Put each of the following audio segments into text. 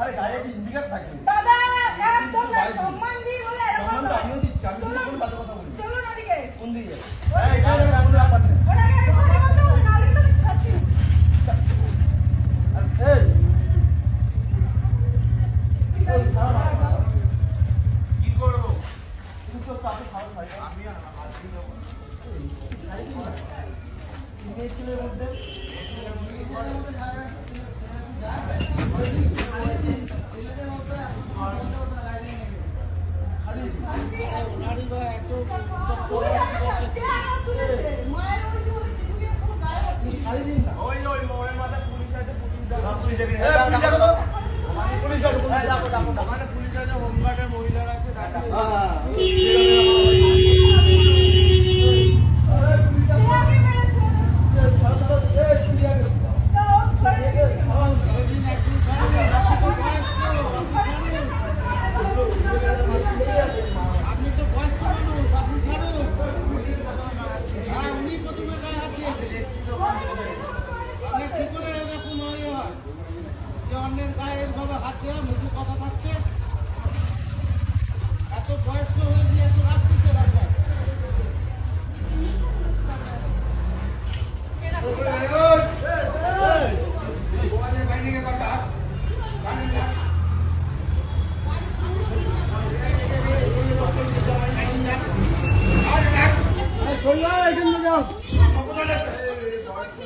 আরে গাড়ি কি ইন্ডিকেট থাকে দাদা, একদম না, সম্মান দিয়ে বলে সম্মান তো আমিও দিচ্ছি, আমি কোনো বাজে কথা বলিনি। শুনুন এদিকে। কোন দিকে এই গাড়ি কোনো ব্যাপার ওরা ছাড়ছি এই। কি করব তুমি তো তাকে খারাপ হয় আমি আর ছেলের মধ্যে মায়ের বয়সে ওর কিছুকে কোনো গায়ে হচ্ছে না। ছাড়ি দিন না ওই ওই মোড়ের মাথায় পুলিশ আছে পুলিশ ডাকো। পুলিশ যাবি এই, পুলিশ ডাকো তো। পুলিশ যাব এই, ডাকো, ডাকো, ওখানে পুলিশ আছে হোমগার্ডের মহিলারা আছে অন্যের গায়ে এরভাবে হাত দেওয়া মুখে কথা থাকতে এত বয়স্ক হয়ে গিয়ে এত রাগ কিসে রাখবেন এই,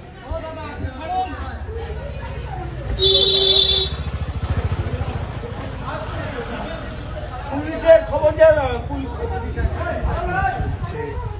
পুলিশের খবর যায় না পুলিশ